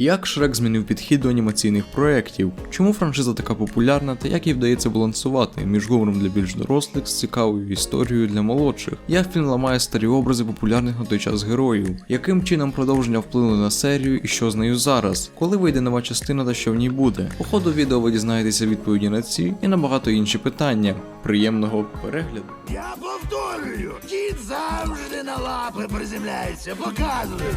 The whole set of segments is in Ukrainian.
Як Шрек змінив підхід до анімаційних проєктів? Чому франшиза така популярна та як їй вдається балансувати між гумором для більш дорослих з цікавою історією для молодших? Як фільм ламає старі образи популярних на той час героїв? Яким чином продовження вплинули на серію і що з нею зараз? Коли вийде нова частина та що в ній буде? По ходу відео ви дізнаєтеся відповіді на ці і на багато інші питання. Приємного перегляду! Я повторюю, кіт завжди на лапи приземляється, показую.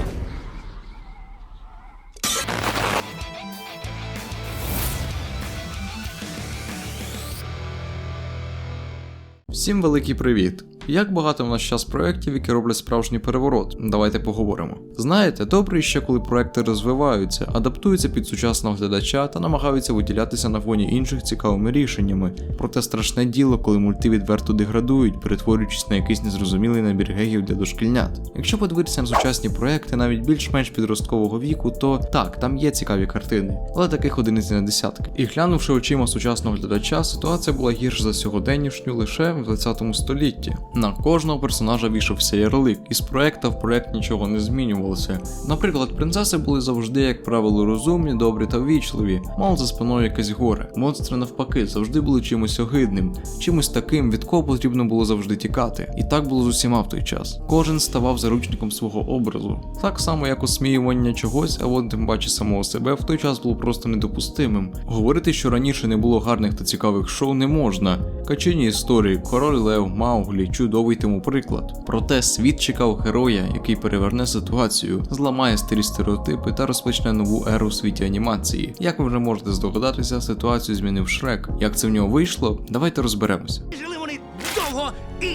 Всім великий привіт! Як багато в нас час проєктів, які роблять справжній переворот? Давайте поговоримо. Знаєте, добре ще коли проекти розвиваються, адаптуються під сучасного глядача та намагаються виділятися на фоні інших цікавими рішеннями. Проте страшне діло, коли мульти відверто деградують, перетворюючись на якийсь незрозумілий набір геїв для дошкільнят. Якщо подивитися на сучасні проекти, навіть більш-менш підросткового віку, то так, там є цікаві картини, але таких одиниць на десятки. І глянувши очима сучасного глядача, ситуація була гірша за сьогоденнішню лише в 20 столітті. На кожного персонажа вішався ярлик, і з проекта в проект нічого не змінювалося. Наприклад, принцеси були завжди, як правило, розумні, добрі та ввічливі, мало за спиною якесь горе. Монстри навпаки завжди були чимось огидним, чимось таким, від кого потрібно було завжди тікати. І так було з усіма в той час. Кожен ставав заручником свого образу. Так само, як осміювання чогось, або тим паче самого себе, в той час було просто недопустимим. Говорити, що раніше не було гарних та цікавих шоу, не можна. Качині історії, король Лев, Мауглі, чудовий тому приклад. Проте світ чекав героя, який переверне ситуацію, зламає старі стереотипи та розпочне нову еру в світі анімації. Як ви вже можете здогадатися, ситуацію змінив Шрек. Як це в нього вийшло? Давайте розберемося. Жили вони довго і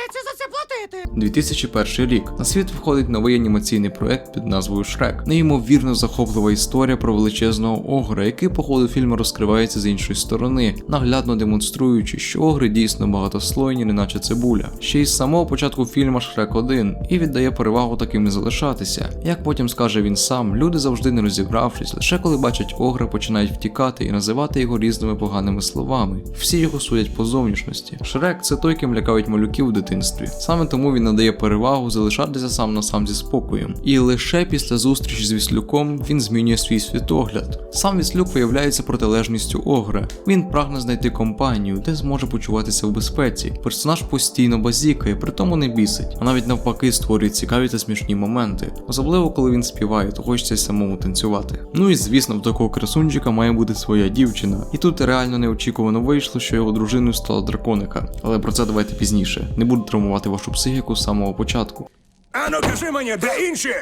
доведеться за це платити. 2001 рік на світ виходить новий анімаційний проект під назвою Шрек. Неймовірно захоплива історія про величезного огра, який по ходу фільму розкривається з іншої сторони, наглядно демонструючи, що огри дійсно багатослойні, неначе цибуля. Ще й з самого початку фільма Шрек 1 і віддає перевагу таким і залишатися. Як потім скаже він сам, люди завжди не розібравшись, лише коли бачать огра, починають втікати і називати його різними поганими словами. Всі його судять по зовнішності. Шрек це той, ким лякають малюків у дитинстві. Саме тому він надає перевагу залишатися сам на сам зі спокоєм. І лише після зустрічі з Віслюком він змінює свій світогляд. Сам Віслюк виявляється протилежністю Огра. Він прагне знайти компанію, де зможе почуватися в безпеці. Персонаж постійно базікає, при тому не бісить, а навіть навпаки створює цікаві та смішні моменти. Особливо коли він співає, то хочеться самому танцювати. Ну і звісно, в такого красунчика має бути своя дівчина. І тут реально неочікувано вийшло, що його дружиною стала драконика. Але про це давайте пізніше. Не буду травмувати вашу психіку з самого початку. Ану, кажи мені, де інші?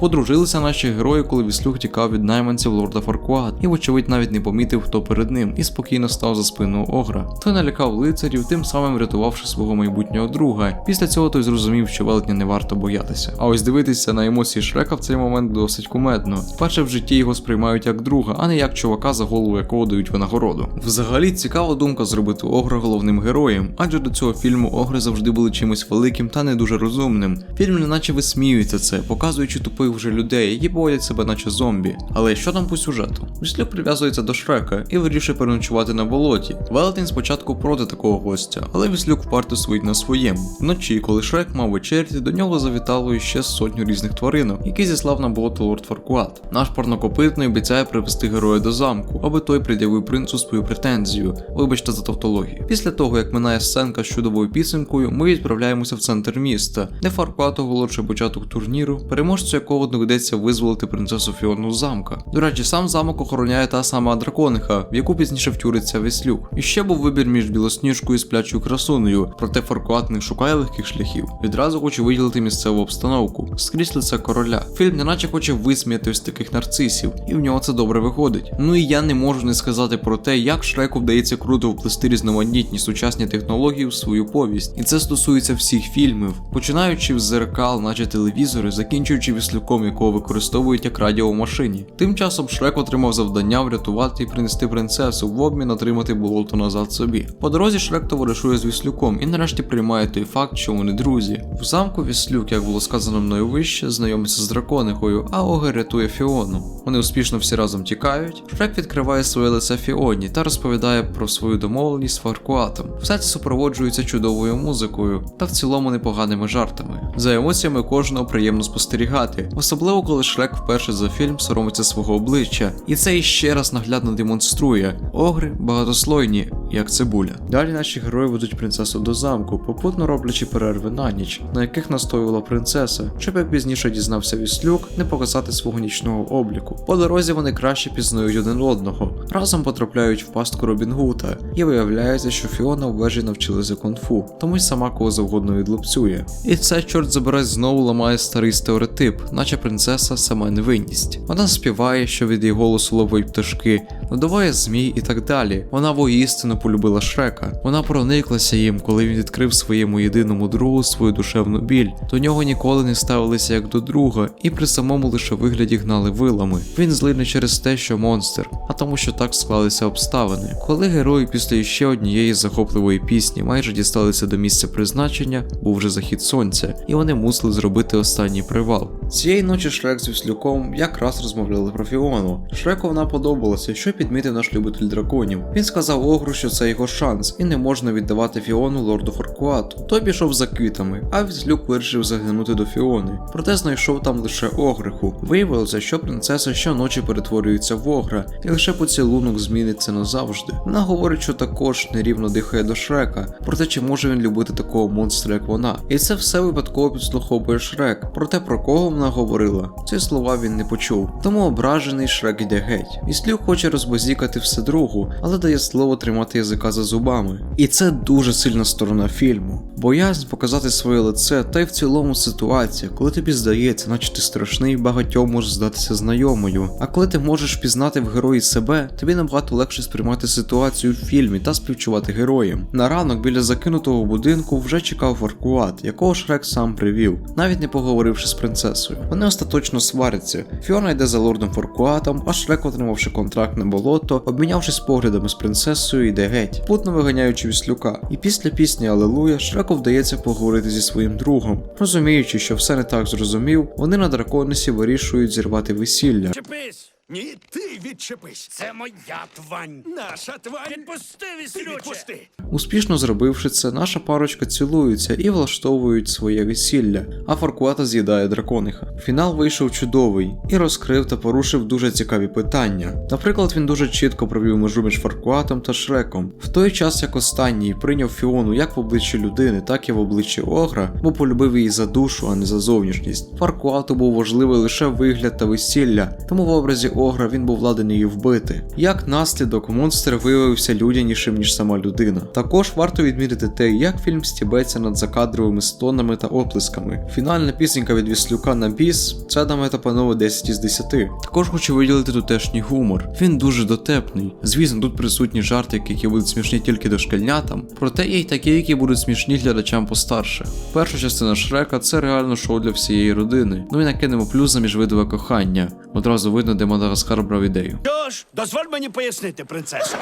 Подружилися наші герої, коли Віслюк тікав від найманців лорда Фаркуат, і, вочевидь, навіть не помітив, хто перед ним, і спокійно став за спину огра. Той налякав лицарів, тим самим врятувавши свого майбутнього друга. Після цього той зрозумів, що велетня не варто боятися. А ось дивитися на емоції Шрека в цей момент досить кумедно. Вперше в житті його сприймають як друга, а не як чувака, за голову якого дають винагороду. Взагалі цікава думка зробити огра головним героєм, адже до цього фільму огри завжди були чимось великим та не дуже розумним. Фільм неначе висміюється це, показуючи тупих вже людей, які поводять себе наче зомбі. Але що там по сюжету? Віслюк прив'язується до Шрека і вирішує переночувати на болоті. Велетень спочатку проти такого гостя, але Віслюк впарто стоїть на своєму. Вночі, коли Шрек мав вечеряти, до нього завітало іще сотню різних тваринок, які зіслав на болото лорд Фаркуат. Наш парнокопитний обіцяє привести героя до замку, аби той пред'явив принцу свою претензію. Вибачте за тавтологію. Після того, як минає сценка з чудовою пісенькою, ми відправляємося в центр міста, де Фаркуат оголошує початок турніру, переможцю якого доведеться визволити принцесу Фіону з замка. До речі, сам замок охороняє та сама дракониха, в яку пізніше втюриться Веслюк. І ще був вибір між білосніжкою і сплячою красунею, проте Фаркуат не шукає легких шляхів. Відразу хоче виділити місцеву обстановку. Скрізь лице короля. Фільм неначе хоче висміяти ось таких нарцисів, і в нього це добре виходить. Ну і я не можу не сказати про те, як Шреку вдається круто вплести різноманітні сучасні технології в свою повість. І це стосується всіх фільмів, починаючи з зеркал, наче телевізори, закінчуючи віслюком віслюком, якого використовують як радіо в машині. Тим часом Шрек отримав завдання врятувати і принести принцесу в обмін отримати болото назад собі. По дорозі Шрек товаришує з віслюком і нарешті приймає той факт, що вони друзі. В замку віслюк, як було сказано мною вище, знайомиться з драконихою, а Огер рятує Фіону. Вони успішно всі разом тікають. Шрек відкриває своє лице Фіоні та розповідає про свою домовленість з Фаркуатом. Все це супроводжується чудовою музикою та в цілому непоганими жартами. За емоціями кожного приємно спостерігати, особливо коли Шрек вперше за фільм соромиться свого обличчя, і це іще раз наглядно демонструє огри багатослойні, як цибуля. Далі наші герої ведуть принцесу до замку, попутно роблячи перерви на ніч, на яких настоювала принцеса, щоб як пізніше дізнався Віслюк, не показати свого нічного обліку. По дорозі вони краще пізнають один одного, разом потрапляють в пастку Робін Гута, і виявляється, що Фіона в вежі навчилася кунг-фу, тому й сама кого завгодно відлупцює. І це, чорт забирай, знову ламає старий стереотип, наче принцеса сама невинність. Вона співає, що від її голосу ловить пташки, надуває змій і так далі. Вона воістину полюбила Шрека. Вона прониклася їм, коли він відкрив своєму єдиному другу свою душевну біль. До нього ніколи не ставилися як до друга, і при самому лише вигляді гнали вилами. Він злий не через те, що монстр, а тому, що так склалися обставини. Коли герої після ще однієї захопливої пісні майже дісталися до місця призначення, був вже захід сонця, і вони мусили зробити останній привал. Цієї ночі Шрек з Віслюком якраз розмовляли про Фіону. Шреку вона подобалася, що підмітив наш любитель драконів. Він сказав Огру, що це його шанс, і не можна віддавати Фіону лорду Фаркуату. Той пішов за квітами, а Віслюк вирішив заглянути до Фіони. Проте знайшов там лише огриху. Виявилося, що принцеса щоночі перетворюється в огра, і лише поцілунок зміниться назавжди. Вона говорить, що також нерівно дихає до Шрека, проте чи може він любити такого монстра, як вона. І це все випадково підслуховує Шрек. Проте про кого вона говорила, ці слова він не почув. Тому ображений Шрек йде геть. Віслюк хоче розбазікати все другу, але дає слово тримати язика за зубами. І це дуже сильна сторона фільму. Боязнь показати своє лице, та й в цілому ситуація, коли тобі здається, наче ти страшний, багатьом може здатися знайомою. А коли ти можеш пізнати в герої себе, тобі набагато легше сприймати ситуацію в фільмі та співчувати героям. На ранок біля закинутого будинку вже чекав Фаркуат, якого Шрек сам привів, навіть не поговоривши з принцесою. Вони остаточно сваряться. Фіона йде за лордом Форкуатом, а Шрек, отримавши контракт на болото, обмінявшись поглядами з принцесою, йде геть, путно виганяючи віслюка. І після пісні Алелуя Шреку вдається поговорити зі своїм другом. Розуміючи, що все не так зрозумів, вони на драконисі вирішують зірвати весілля. Чепись! Ні, ти відчепись. Це моя твань. Наша тварь. Відпусти, Ти віслюче. відпусти. Успішно зробивши це, наша парочка цілується і влаштовують своє весілля, а Фаркуата з'їдає дракониха. Фінал вийшов чудовий і розкрив та порушив дуже цікаві питання. Наприклад, він дуже чітко провів межу між Фаркуатом та Шреком, в той час як останній прийняв Фіону як в обличчі людини, так і в обличчі Огра, бо полюбив її за душу, а не за зовнішність. Фаркуату був важливий лише вигляд та весілля, тому в образі Огра він був ладен її вбити. Як наслідок, монстр виявився людянішим, ніж сама людина. Також варто відмітити те, як фільм стібеться над закадровими стонами та оплесками. Фінальна пісенька від Віслюка на біс це даме та панове 10 із 10. Також хочу виділити тутешній гумор. Він дуже дотепний. Звісно, тут присутні жарти, які будуть смішні тільки дошкільнятам, проте є й такі, які будуть смішні глядачам постарше. Перша частина Шрека це реально шоу для всієї родини. Ну і накинемо плюс за міжвидове кохання. Одразу видно, де Мадагаскар брав ідею. Тож, дозволь мені пояснити, принцесо.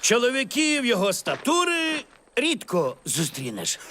Чоловіків його статури рідко зустрінеш.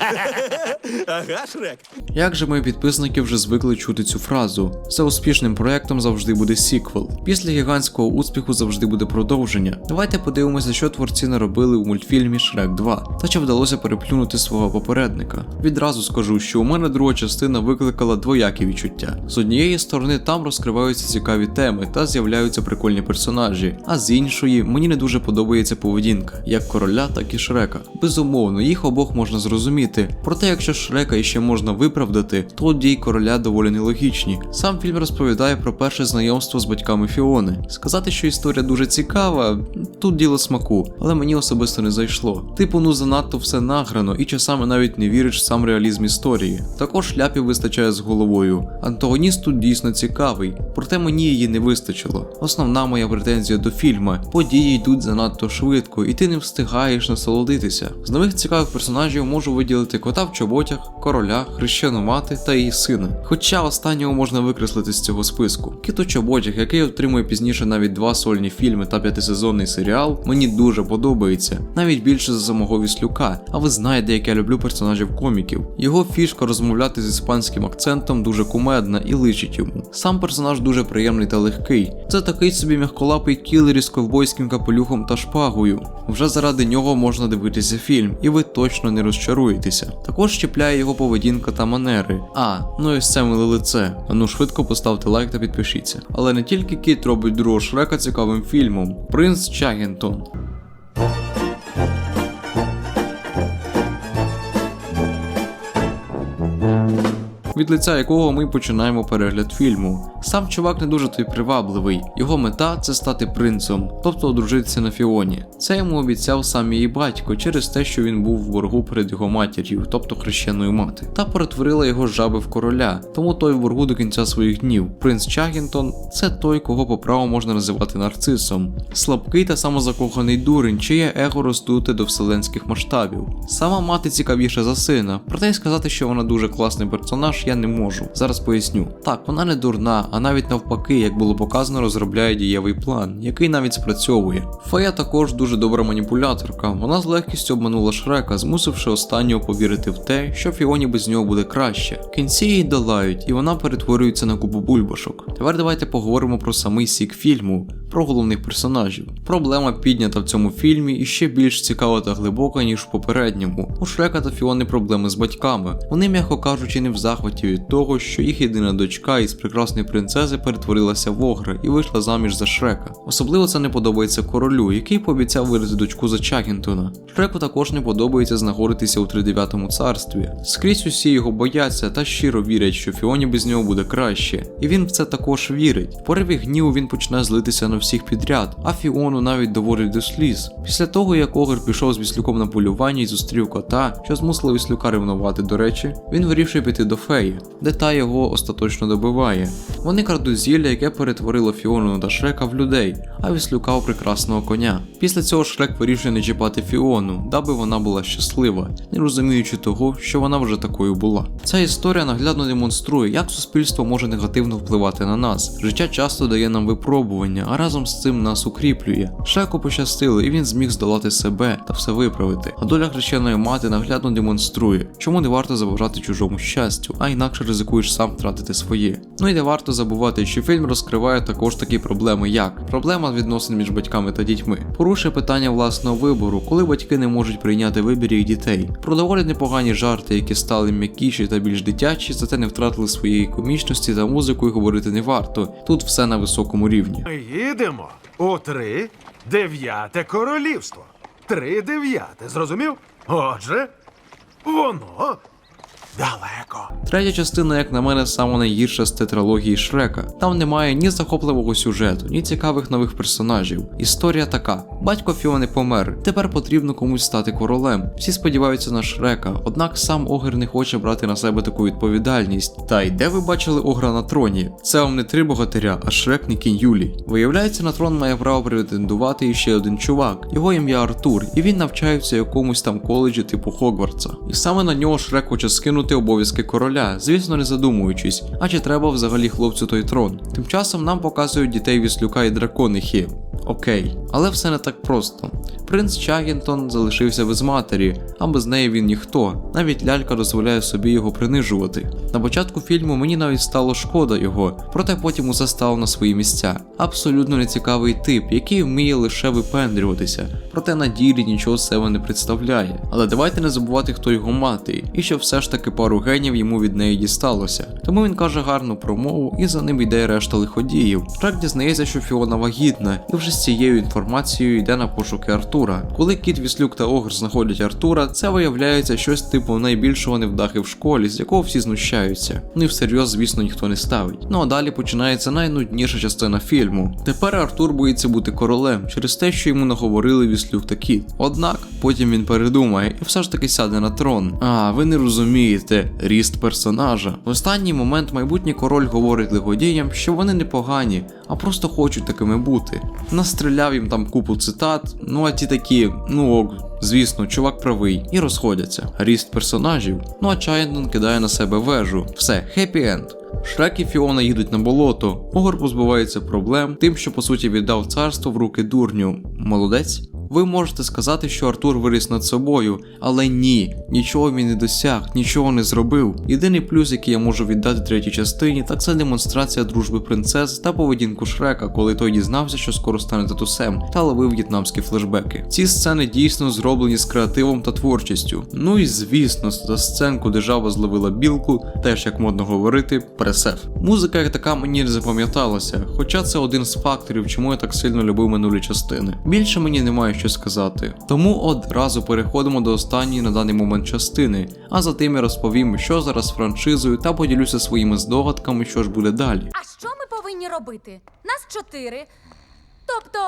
Ага, Шрек. Як же мої підписники вже звикли чути цю фразу: за успішним проектом завжди буде сіквел. Після гігантського успіху завжди буде продовження. Давайте подивимося, що творці наробили у мультфільмі Шрек 2 та чи вдалося переплюнути свого попередника. Відразу скажу, що у мене друга частина викликала двоякі відчуття. З однієї сторони там розкриваються цікаві теми та з'являються прикольні персонажі, а з іншої мені не дуже подобається поведінка, як короля, так і Шрека. Безумовно, їх обох можна зрозуміти. Проте, якщо Шрека іще можна виправдати, то дії короля доволі нелогічні. Сам фільм розповідає про перше знайомство з батьками Фіони. Сказати, що історія дуже цікава, тут діло смаку, але мені особисто не зайшло. Типу, ну занадто все награно, і часами навіть не віриш в сам реалізм історії. Також шляпів вистачає з головою. Антагоніст тут дійсно цікавий, проте мені її не вистачило. Основна моя претензія до фільма: події йдуть занадто швидко, і ти не встигаєш насолодитися. З нових нових цікавих персонажів можу виділити кота в чоботях, короля, хрещену мати та її сина. Хоча останнього можна викреслити з цього списку. Кіт у чоботях, який отримує пізніше навіть два сольні фільми та п'ятисезонний серіал, мені дуже подобається, навіть більше за самого Віслюка. А ви знаєте, як я люблю персонажів коміків. Його фішка розмовляти з іспанським акцентом дуже кумедна і личить йому. Сам персонаж дуже приємний та легкий. Це такий собі м'ягколапий кілер із ковбойським капелюхом та шпагою. Вже заради нього можна дивитися фільм, і ви точно не розчаруєтеся. Також чіпляє його поведінка та манери. А, ну і це миле лице. А ну швидко поставте лайк та підпишіться. Але не тільки кіт робить другого шрека цікавим фільмом. Принц Чагінтон. від лиця якого ми починаємо перегляд фільму. Сам чувак не дуже той привабливий. Його мета це стати принцем, тобто одружитися на Фіоні. Це йому обіцяв сам її батько через те, що він був в боргу перед його матір'ю, тобто хрещеною мати, та перетворила його жаби в короля, тому той в боргу до кінця своїх днів. Принц Чагінтон це той, кого по праву можна називати нарцисом. Слабкий та самозакоханий дурень, чиє его роздуте до вселенських масштабів. Сама мати цікавіша за сина, проте й сказати, що вона дуже класний персонаж, я не можу. Зараз поясню. Так, вона не дурна, а навіть навпаки, як було показано, розробляє дієвий план, який навіть спрацьовує. Фея також дуже добра маніпуляторка. Вона з легкістю обманула Шрека, змусивши останнього повірити в те, що Фіоні без нього буде краще. В кінці її долають, і вона перетворюється на купу бульбашок. Тепер давайте поговоримо про самий сік фільму. Про головних персонажів. Проблема піднята в цьому фільмі і ще більш цікава та глибока, ніж в попередньому. У Шрека та Фіони проблеми з батьками. Вони, м'яко кажучи, не в захваті від того, що їх єдина дочка із прекрасної принцези перетворилася в огра і вийшла заміж за Шрека. Особливо це не подобається королю, який пообіцяв видати дочку за Чакінтона. Шреку також не подобається знаходитися у тридев'ятому царстві. Скрізь усі його бояться та щиро вірять, що Фіоні без нього буде краще. І він в це також вірить. В пориві гніву він почне злитися на всіх підряд, а Фіону навіть доводить до сліз. Після того, як Огр пішов з Віслюком на полювання і зустрів кота, що змусило Віслюка ревнувати, до речі, він вирішує піти до феї, де та його остаточно добиває. Вони крадуть зілля, яке перетворило Фіону та Шрека в людей, а Віслюка у прекрасного коня. Після цього Шрек вирішує не чіпати Фіону, даби вона була щаслива, не розуміючи того, що вона вже такою була. Ця історія наглядно демонструє, як суспільство може негативно впливати на нас. Життя часто дає нам випробування, а разом з цим нас укріплює. Шреку пощастило, і він зміг здолати себе та все виправити. А доля хрещеної мати наглядно демонструє, чому не варто заважати чужому щастю, а інакше ризикуєш сам втратити своє. Ну і не варто забувати, що фільм розкриває також такі проблеми, як проблема відносин між батьками та дітьми, порушує питання власного вибору, коли батьки не можуть прийняти вибір їх дітей. Про доволі непогані жарти, які стали м'якіші та більш дитячі, зате не втратили своєї комічності та музику і говорити не варто. Тут все на високому рівні. Ми їдемо у три дев'яте королівство. Три дев'яте, зрозумів? Отже, воно далеко. Третя частина, як на мене, саме найгірша з тетралогії Шрека. Там немає ні захопливого сюжету, ні цікавих нових персонажів. Історія така: батько Фіони помер. Тепер потрібно комусь стати королем. Всі сподіваються на Шрека, однак сам Огр не хоче брати на себе таку відповідальність. Та й де ви бачили Огра на троні? Це вам не три богатиря, а Шрек не кінь Юлій. Виявляється, на трон має право претендувати іще один чувак. Його ім'я Артур, і він навчається якомусь там коледжі типу Хогвартса. І саме на нього Шрек хоче скинути обов'язки короля, звісно, не задумуючись, а чи треба взагалі хлопцю той трон. Тим часом нам показують дітей Віслюка і драконихи. Окей, але все не так просто. Принц Чагінтон залишився без матері, а без неї він ніхто. Навіть лялька дозволяє собі його принижувати. На початку фільму мені навіть стало шкода його, проте потім усе стало на свої місця. Абсолютно нецікавий тип, який вміє лише випендрюватися, проте на ділі нічого себе не представляє. Але давайте не забувати, хто його мати, і що все ж таки пару генів йому від неї дісталося. Тому він каже гарну промову, і за ним йде решта лиходіїв. Шрек дізнається, що Фіона вагітна, і вже з цією інформацією йде на пошуки Артура. Коли кіт Віслюк та Огр знаходять Артура, це виявляється щось типу найбільшого невдахи в школі, з якого всі знущаються. Ну і всерйоз, звісно, ніхто не ставить. Ну а далі починається найнудніша частина фільму. Тепер Артур боїться бути королем через те, що йому наговорили Віслюк та кіт. Однак потім він передумає і все ж таки сяде на трон. А ви не розумієте, ріст персонажа. В останній момент майбутній король говорить лиходіям, що вони не погані, а просто хочуть такими бути. Настріляв їм там купу цитат, ну а ті такі, ну ок, Звісно, чувак правий і розходяться. Ріст персонажів. Ну а Чайден кидає на себе вежу. Все, хеппі енд. Шрек і Фіона їдуть на болото. Огор позбувається проблем тим, що по суті віддав царство в руки дурню. Молодець. Ви можете сказати, що Артур виріс над собою, але ні, нічого він не досяг, нічого не зробив. Єдиний плюс, який я можу віддати третій частині, так це демонстрація дружби принцес та поведінку Шрека, коли той дізнався, що скоро стане татусем, та ловив в'єтнамські флешбеки. Ці сцени дійсно зроблені з креативом та творчістю. Ну і звісно, за сценку, де жаба зловила білку, теж як модно говорити, пресеф. Музика як така мені не запам'яталася, хоча це один з факторів, чому я так сильно любив минулі частини. Більше мені немає що сказати. Тому одразу переходимо до останньої на даний момент частини, а за тим я розповім, що зараз з франшизою та поділюся своїми здогадками, що ж буде далі. А що ми повинні робити? Нас чотири, тобто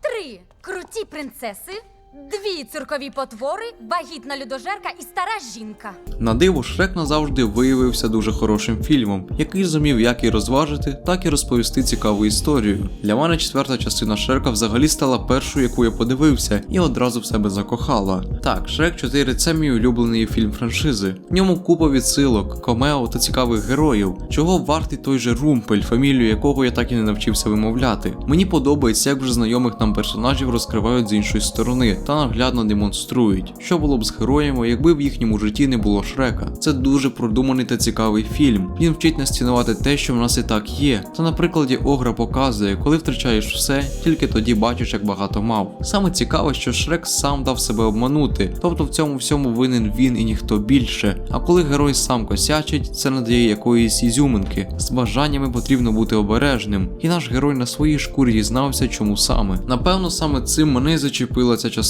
три круті принцеси, дві циркові потвори, вагітна людожерка і стара жінка. На диво, Шрек назавжди виявився дуже хорошим фільмом, який зумів як і розважити, так і розповісти цікаву історію. Для мене четверта частина Шрека взагалі стала першою, яку я подивився, і одразу в себе закохала. Так, Шрек 4 це мій улюблений фільм франшизи. В ньому купа відсилок, комео та цікавих героїв, чого вартий той же Румпель, фамілію якого я так і не навчився вимовляти. Мені подобається, як вже знайомих нам персонажів розкривають з іншої сторони та наглядно демонструють, що було б з героями, якби в їхньому житті не було Шрека. Це дуже продуманий та цікавий фільм. Він вчить нас цінувати те, що в нас і так є. Та на прикладі Огра показує, коли втрачаєш все, тільки тоді бачиш, як багато мав. Саме цікаве, що Шрек сам дав себе обманути, тобто в цьому всьому винен він і ніхто більше. А коли герой сам косячить, це надає якоїсь ізюминки. З бажаннями потрібно бути обережним, і наш герой на своїй шкурі дізнався, чому саме. Напевно, саме цим мене зачепила ця частина.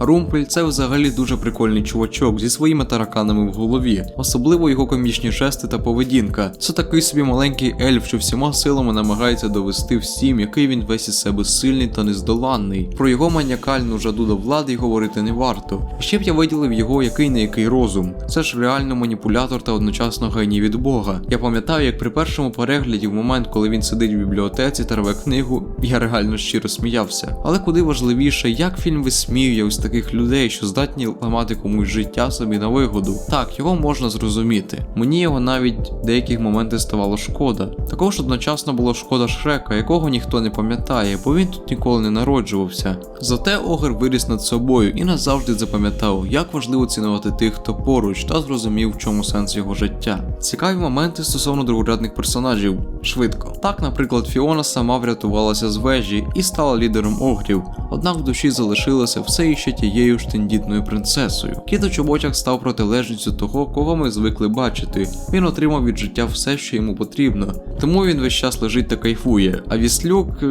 Румпель це взагалі дуже прикольний чувачок зі своїми тараканами в голові, особливо його комічні жести та поведінка. Це такий собі маленький ельф, що всіма силами намагається довести всім, який він весь із себе сильний та нездоланний. Про його маніакальну жаду до влади й говорити не варто. Ще б я виділив його який не який розум. Це ж реально маніпулятор та одночасно геній від Бога. Я пам'ятаю, як при першому перегляді, в момент, коли він сидить в бібліотеці та рве книгу, я реально щиро сміявся. Але куди важливіше, як фільм висміює ось таких людей, що здатні ламати комусь життя собі на вигоду. Так, його можна зрозуміти. Мені його навіть в деяких моменти ставало шкода. Також одночасно було шкода Шрека, якого ніхто не пам'ятає, бо він тут ніколи не народжувався. Зате Огр виріс над собою і назавжди запам'ятав, як важливо цінувати тих, хто поруч, та зрозумів, в чому сенс його життя. Цікаві моменти стосовно другорядних персонажів. Швидко. Так, наприклад, Фіона сама врятувалася з вежі і стала лідером огрів, однак в душі залишилася все іще тією ж тендітною принцесою. Кіт у чоботях став протилежністю того, кого ми звикли бачити. Він отримав від життя все, що йому потрібно. Тому він весь час лежить та кайфує. А Віслюк, е,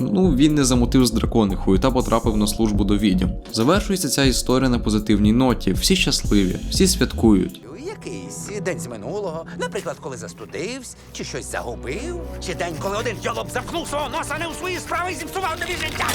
ну він не замутив з драконихою та потрапив на службу до відьом. Завершується ця історія на позитивній ноті. Всі щасливі, всі святкують. Якийсь день з минулого, наприклад, коли застудився, чи щось загубив, чи день, коли один йолоп запхнув свого носа не у свої справи і зіпсував тобі життя.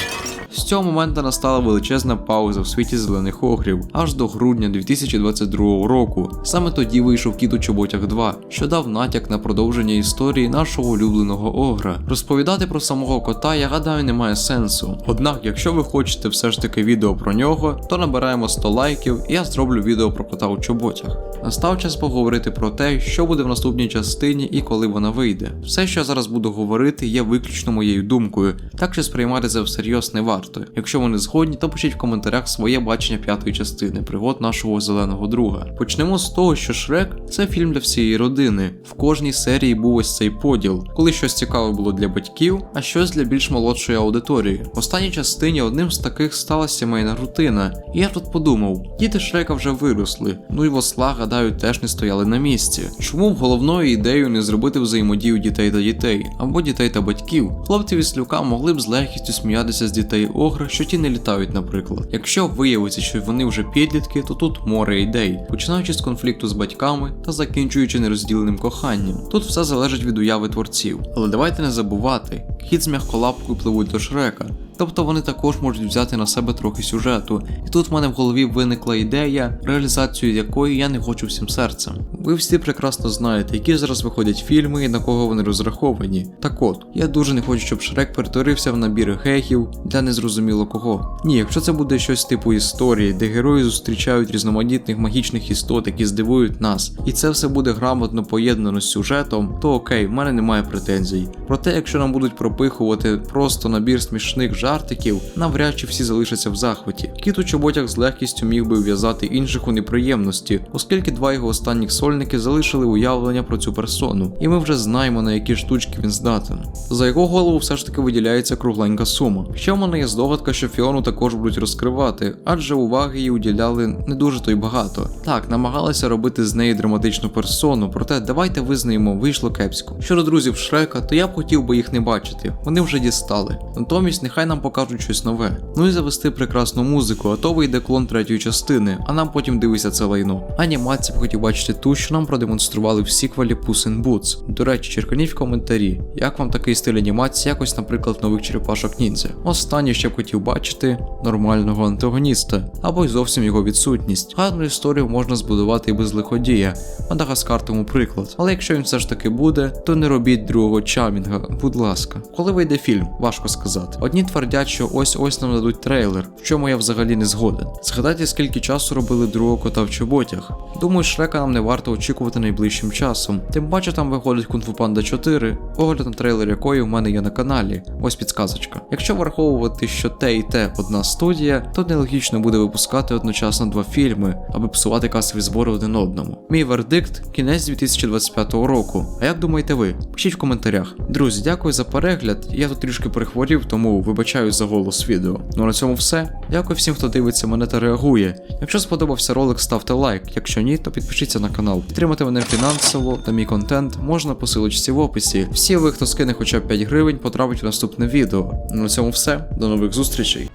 З цього моменту настала величезна пауза в світі зелених огрів аж до грудня 2022 року. Саме тоді вийшов кіт у чоботях 2, що дав натяк на продовження історії нашого улюбленого огра. Розповідати про самого кота, я гадаю, немає сенсу. Однак, якщо ви хочете все ж таки відео про нього, то набираємо 100 лайків, і я зроблю відео про кота у чоботях. Настав час поговорити про те, що буде в наступній частині і коли вона вийде. Все, що я зараз буду говорити, є виключно моєю думкою, так що сприймати це всерйоз не варто. Якщо ви не згодні, то пишіть в коментарях своє бачення п'ятої частини пригод нашого зеленого друга. Почнемо з того, що Шрек це фільм для всієї родини. В кожній серії був ось цей поділ, коли щось цікаве було для батьків, а щось для більш молодшої аудиторії. В останній частині одним з таких стала сімейна рутина. І я тут подумав, діти Шрека вже виросли, ну і восла, гадаю, теж не стояли на місці. Чому б головною ідеєю не зробити взаємодію дітей та дітей, або дітей та батьків? Хлопці Віслюка могли б з легкістю сміятися з дітей Огра, що ті не літають, наприклад. Якщо виявиться, що вони вже підлітки, то тут море ідей, починаючи з конфлікту з батьками та закінчуючи нерозділеним коханням. Тут все залежить від уяви творців. Але давайте не забувати, Кіт з м'яколапкою пливуть до Шрека. Тобто вони також можуть взяти на себе трохи сюжету. І тут в мене в голові виникла ідея, реалізацію якої я не хочу всім серцем. Ви всі прекрасно знаєте, які зараз виходять фільми і на кого вони розраховані. Так от, я дуже не хочу, щоб Шрек перетворився в набір гехів для незрозуміло кого. Ні, якщо це буде щось типу історії, де герої зустрічають різноманітних магічних істот, які здивують нас, і це все буде грамотно поєднано з сюжетом, то окей, в мене немає претензій. Проте, якщо нам будуть пропихувати просто набір смішних жартиків, навряд чи всі залишаться в захваті. Кіт у чоботях з легкістю міг би ув'язати інших у неприємності, оскільки два його останніх сольники залишили уявлення про цю персону, і ми вже знаємо на які штучки він здатен. За його голову все ж таки виділяється кругленька сума. Ще в мене є здогадка, що Фіону також будуть розкривати, адже уваги їй уділяли не дуже то й багато. Так, намагалися робити з неї драматичну персону, проте давайте визнаємо, вийшло кепсько. Щодо друзів Шрека, то я б хотів би їх не бачити, вони вже дістали. Натомість нехай нам покажуть щось нове. Ну і завести прекрасну музику, а то вийде клон третьої частини, а нам потім дивися це лайно. Анімація б хотів бачити ту, що нам продемонстрували в сіквелі Puss in Boots. До речі, черканіть в коментарі, як вам такий стиль анімації, якось, наприклад, нових черепашок ніндзя. Останнє ще б хотів бачити нормального антагоніста, або й зовсім його відсутність. Гарну історію можна збудувати і без лиходія, Мадагаскар тому приклад. Але якщо він все ж таки буде, то не робіть другого чамінга, будь ласка. Коли вийде фільм, важко сказати. Одні твердять, що ось ось нам дадуть трейлер, в чому я взагалі не згоден. Згадайте, скільки часу робили другого кота в чоботях. Думаю, Шрека нам не варто очікувати найближчим часом. Тим паче там виходить Kung Fu Panda 4, огляд на трейлер якої в мене є на каналі. Ось підсказочка. Якщо враховувати, що те і те одна студія, то нелогічно буде випускати одночасно два фільми, аби псувати касові збори один одному. Мій вердикт кінець 2025 року. А як думаєте ви? Пишіть в коментарях. Друзі, дякую за перегляд. Я тут трішки перехворів, тому вибачаю за голос відео. Ну а на цьому все. Дякую всім, хто дивиться мене та реагує. Якщо сподобався ролик, ставте лайк. Якщо ні, то підпишіться на канал. Підтримати мене фінансово та мій контент можна по силочці в описі. Всі ви, хто скине хоча б 5 гривень, потрапить в наступне відео. Ну на цьому все. До нових зустрічей.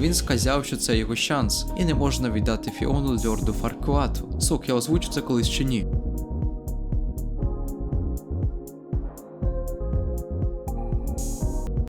Він сказав, що це його шанс, і не можна віддати Фіону льорду Фаркуату. Сук, я озвучу це колись чи ні.